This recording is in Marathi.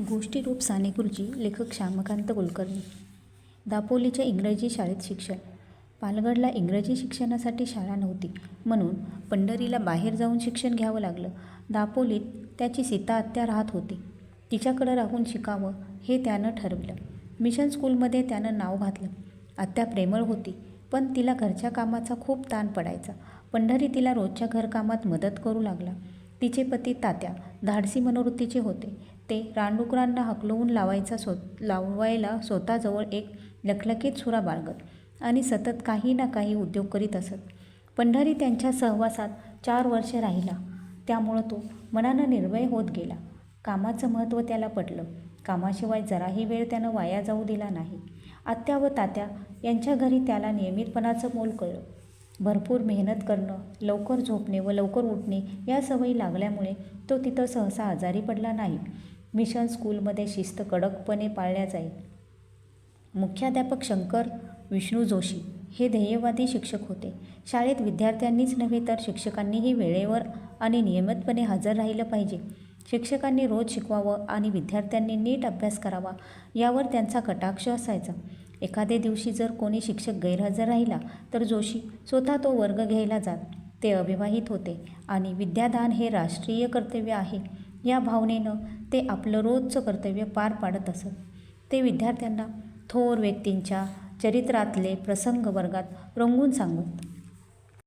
गोष्टीरूप साने गुरुजी लेखक श्यामकांत कुलकर्णी. दापोलीच्या इंग्रजी शाळेत शिक्षण. पालगडला इंग्रजी शिक्षणासाठी शाळा नव्हती. म्हणून पंढरीला बाहेर जाऊन शिक्षण घ्यावं लागलं. दापोलीत त्याची सीता आत्या राहत होती. तिच्याकडं राहून शिकावं हे त्यानं ठरवलं. मिशन स्कूलमध्ये त्यानं नाव घातलं. आत्या प्रेमळ होती पण तिला घरच्या कामाचा खूप ताण पडायचा. पंढरी तिला रोजच्या घरकामात मदत करू लागला. तिचे पती तात्या धाडसी मनोवृत्तीचे होते. ते रानडुकरांना हकलवून लावायचा स्व लावायला स्वतःजवळ एक लखलखीत सुरा बाळगत आणि सतत काही ना काही उद्योग करीत असत. पंढरी त्यांच्या सहवासात चार वर्षे राहिला. त्यामुळं तो मनानं निर्भय होत गेला. कामाचं महत्त्व त्याला पटलं. कामाशिवाय जराही वेळ त्यानं वाया जाऊ दिला नाही. आत्या व तात्या यांच्या घरी त्याला नियमितपणाचं मोल कळलं. भरपूर मेहनत करणं लवकर झोपणे व लवकर उठणे या सवयी लागल्यामुळे तो तिथं सहसा आजारी पडला नाही. मिशन स्कूलमध्ये शिस्त कडकपणे पाळल्या जाईल. मुख्याध्यापक शंकर विष्णू जोशी हे ध्येयवादी शिक्षक होते. शाळेत विद्यार्थ्यांनीच नव्हे तर शिक्षकांनीही वेळेवर आणि नियमितपणे हजर राहिलं पाहिजे. शिक्षकांनी रोज शिकवावं आणि विद्यार्थ्यांनी नीट अभ्यास करावा यावर त्यांचा कटाक्ष असायचा. एखाद्या दिवशी जर कोणी शिक्षक गैरहजर राहिला तर जोशी स्वतः तो वर्ग घ्यायला जात. ते अविवाहित होते आणि विद्यादान हे राष्ट्रीय कर्तव्य आहे. या भावनेनं ते आपलं रोजचं कर्तव्य पार पाडत असत. ते विद्यार्थ्यांना थोर व्यक्तींच्या चरित्रातले प्रसंग वर्गात रंगून सांगत.